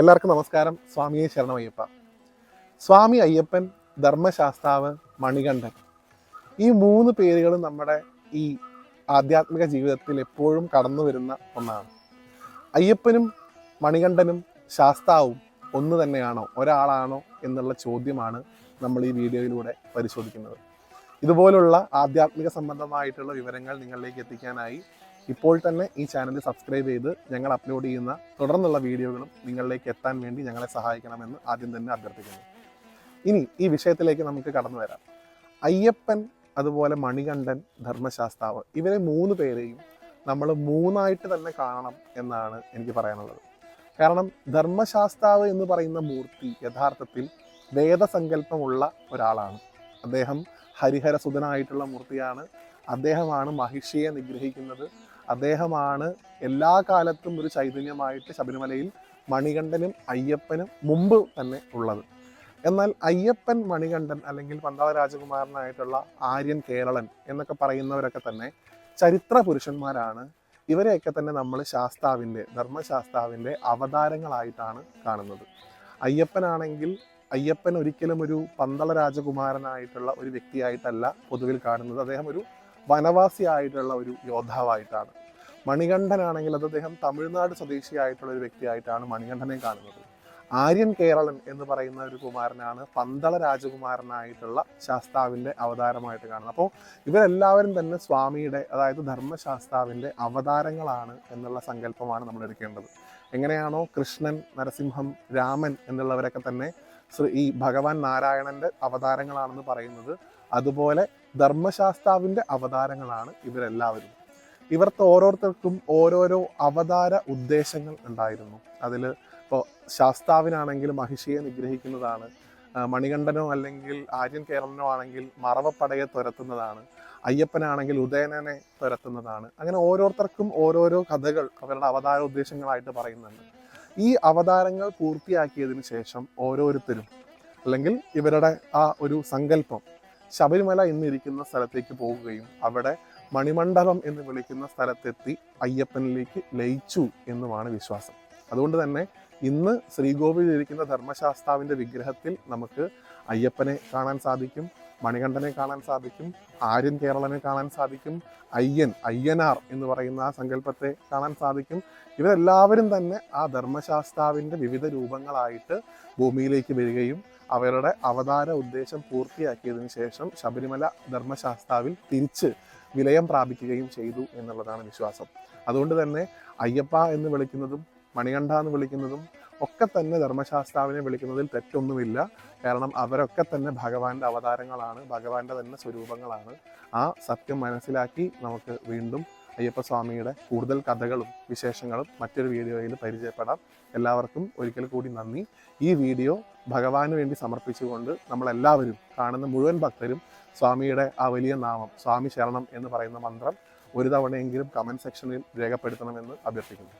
എല്ലാവർക്കും നമസ്കാരം. സ്വാമിയെ ശരണമയ്യപ്പ. സ്വാമി അയ്യപ്പൻ ധർമ്മശാസ്താവ് മണികണ്ഠൻ. ഈ മൂന്ന് പേരുകളും നമ്മുടെ ഈ ആധ്യാത്മിക ജീവിതത്തിൽ എപ്പോഴും കടന്നു വരുന്ന ഒന്നാണ്. അയ്യപ്പനും മണികണ്ഠനും ശാസ്താവും ഒന്ന് തന്നെയാണോ ഒരാളാണോ എന്നുള്ള ചോദ്യമാണ് നമ്മൾ ഈ വീഡിയോയിലൂടെ പരിശോധിക്കുന്നത്. ഇതുപോലുള്ള ആധ്യാത്മിക സംബന്ധമായിട്ടുള്ള വിവരങ്ങൾ നിങ്ങളിലേക്ക് എത്തിക്കാനായി ഇപ്പോൾ തന്നെ ഈ ചാനൽ സബ്സ്ക്രൈബ് ചെയ്ത് ഞങ്ങൾ അപ്ലോഡ് ചെയ്യുന്ന തുടർന്നുള്ള വീഡിയോകളും നിങ്ങളിലേക്ക് എത്താൻ വേണ്ടി ഞങ്ങളെ സഹായിക്കണമെന്ന് ആദ്യം തന്നെ അഭ്യർത്ഥിക്കുന്നു. ഇനി ഈ വിഷയത്തിലേക്ക് നമുക്ക് കടന്നു വരാം. അയ്യപ്പൻ അതുപോലെ മണികണ്ഠൻ ധർമ്മശാസ്താവ് ഇവരെ മൂന്ന് പേരെയും നമ്മൾ മൂന്നായിട്ട് തന്നെ കാണണം എന്നാണ് എനിക്ക് പറയാനുള്ളത്. കാരണം ധർമ്മശാസ്താവ് എന്ന് പറയുന്ന മൂർത്തി യഥാർത്ഥത്തിൽ വേദസങ്കല്പമുള്ള ഒരാളാണ്. അദ്ദേഹം ഹരിഹരസുതനായിട്ടുള്ള മൂർത്തിയാണ്. അദ്ദേഹമാണ് മഹിഷിയെ നിഗ്രഹിക്കുന്നത്. അദ്ദേഹമാണ് എല്ലാ കാലത്തും ഒരു ചൈതന്യമായിട്ട് ശബരിമലയിൽ മണികണ്ഠനും അയ്യപ്പനും മുമ്പ് തന്നെ ഉള്ളത്. എന്നാൽ അയ്യപ്പൻ മണികണ്ഠൻ അല്ലെങ്കിൽ പന്തള രാജകുമാരനായിട്ടുള്ള ആര്യൻ കേരളൻ എന്നൊക്കെ പറയുന്നവരൊക്കെ തന്നെ ചരിത്ര പുരുഷന്മാരാണ്. ഇവരെയൊക്കെ തന്നെ നമ്മൾ ശാസ്താവിന്റെ ധർമ്മശാസ്താവിന്റെ അവതാരങ്ങളായിട്ടാണ് കാണുന്നത്. അയ്യപ്പനാണെങ്കിൽ അയ്യപ്പൻ ഒരിക്കലും ഒരു പന്തള രാജകുമാരനായിട്ടുള്ള ഒരു വ്യക്തിയായിട്ടല്ല പൊതുവിൽ കാണുന്നത്. അദ്ദേഹം ഒരു വനവാസിയായിട്ടുള്ള ഒരു യോദ്ധാവായിട്ടാണ്. മണികണ്ഠനാണെങ്കിൽ അത് അദ്ദേഹം തമിഴ്നാട് സ്വദേശിയായിട്ടുള്ള ഒരു വ്യക്തിയായിട്ടാണ് മണികണ്ഠനെ കാണുന്നത്. ആര്യൻ കേരളൻ എന്ന് പറയുന്ന ഒരു കുമാരനാണ് പന്തള രാജകുമാരനായിട്ടുള്ള ശാസ്താവിന്റെ അവതാരമായിട്ട് കാണുന്നത്. അപ്പോൾ ഇവരെല്ലാവരും തന്നെ സ്വാമിയുടെ അതായത് ധർമ്മശാസ്താവിന്റെ അവതാരങ്ങളാണ് എന്നുള്ള സങ്കല്പമാണ് നമ്മൾ എടുക്കേണ്ടത്. എങ്ങനെയാണോ കൃഷ്ണൻ നരസിംഹം രാമൻ എന്നുള്ളവരൊക്കെ തന്നെ ശ്രീ ഈ ഭഗവാൻ നാരായണന്റെ അവതാരങ്ങളാണെന്ന് പറയുന്നത് അതുപോലെ ധർമ്മശാസ്താവിന്റെ അവതാരങ്ങളാണ് ഇവരെല്ലാവരും. ഇവർക്ക് ഓരോരുത്തർക്കും ഓരോരോ അവതാര ഉദ്ദേശങ്ങൾ ഉണ്ടായിരുന്നു. അതിൽ ഇപ്പോൾ ശാസ്താവിനാണെങ്കിൽ മഹിഷിയെ നിഗ്രഹിക്കുന്നതാണ് മണികണ്ഠനോ അല്ലെങ്കിൽ ആര്യൻ കേരളനോ ആണെങ്കിൽ മറവപ്പടയെ തുരത്തുന്നതാണ് അയ്യപ്പനാണെങ്കിൽ ഉദയനനെ തുരത്തുന്നതാണ്. അങ്ങനെ ഓരോരുത്തർക്കും ഓരോരോ കഥകൾ അവരുടെ അവതാര ഉദ്ദേശങ്ങളായിട്ട് പറയുന്നുണ്ട്. ഈ അവതാരങ്ങൾ പൂർത്തിയാക്കിയതിന് ശേഷം ഓരോരുത്തരും അല്ലെങ്കിൽ ഇവരുടെ ആ ഒരു സങ്കല്പം ശബരിമല എന്നിരിക്കുന്ന സ്ഥലത്തേക്ക് പോവുകയും അവിടെ മണിമണ്ഡപം എന്ന് വിളിക്കുന്ന സ്ഥലത്തെത്തി അയ്യപ്പനിലേക്ക് ലയിച്ചു എന്നുമാണ് വിശ്വാസം. അതുകൊണ്ട് തന്നെ ഇന്ന് ശ്രീകോവിലിരിക്കുന്ന ധർമ്മശാസ്താവിന്റെ വിഗ്രഹത്തിൽ നമുക്ക് അയ്യപ്പനെ കാണാൻ സാധിക്കും മണികണ്ഠനെ കാണാൻ സാധിക്കും ആര്യൻ കേരളനെ കാണാൻ സാധിക്കും അയ്യൻ അയ്യനാർ എന്ന് പറയുന്ന ആ സങ്കല്പത്തെ കാണാൻ സാധിക്കും. ഇവരെല്ലാവരും തന്നെ ആ ധർമ്മശാസ്താവിന്റെ വിവിധ രൂപങ്ങളായിട്ട് ഭൂമിയിലേക്ക് വരികയും അവരുടെ അവതാര ഉദ്ദേശം പൂർത്തിയാക്കിയതിനു ശേഷം ശബരിമല ധർമ്മശാസ്താവിൽ തിരിച്ച് വിലയം പ്രാപിക്കുകയും ചെയ്തു എന്നുള്ളതാണ് വിശ്വാസം. അതുകൊണ്ട് തന്നെ അയ്യപ്പ എന്ന് വിളിക്കുന്നതും മണികണ്ഠ എന്ന് വിളിക്കുന്നതും ഒക്കെ തന്നെ ധർമ്മശാസ്താവിനെ വിളിക്കുന്നതിൽ തെറ്റൊന്നുമില്ല. കാരണം അവരൊക്കെ തന്നെ ഭഗവാന്റെ അവതാരങ്ങളാണ് ഭഗവാന്റെ തന്നെ സ്വരൂപങ്ങളാണ്. ആ സത്യം മനസ്സിലാക്കി നമുക്ക് വീണ്ടും അയ്യപ്പസ്വാമിയുടെ കൂടുതൽ കഥകളും വിശേഷങ്ങളും മറ്റൊരു വീഡിയോയിൽ പരിചയപ്പെടാം. എല്ലാവർക്കും ഒരിക്കൽ കൂടി നന്ദി. ഈ വീഡിയോ ഭഗവാന് വേണ്ടി സമർപ്പിച്ചുകൊണ്ട് നമ്മളെല്ലാവരും കാണുന്ന മുഴുവൻ ഭക്തരും സ്വാമിയുടെ ആ വലിയ നാമം സ്വാമി ശരണം എന്ന് പറയുന്ന മന്ത്രം ഒരു തവണയെങ്കിലും കമന്റ് സെക്ഷനിൽ രേഖപ്പെടുത്തണമെന്ന് അഭ്യർത്ഥിക്കുന്നു.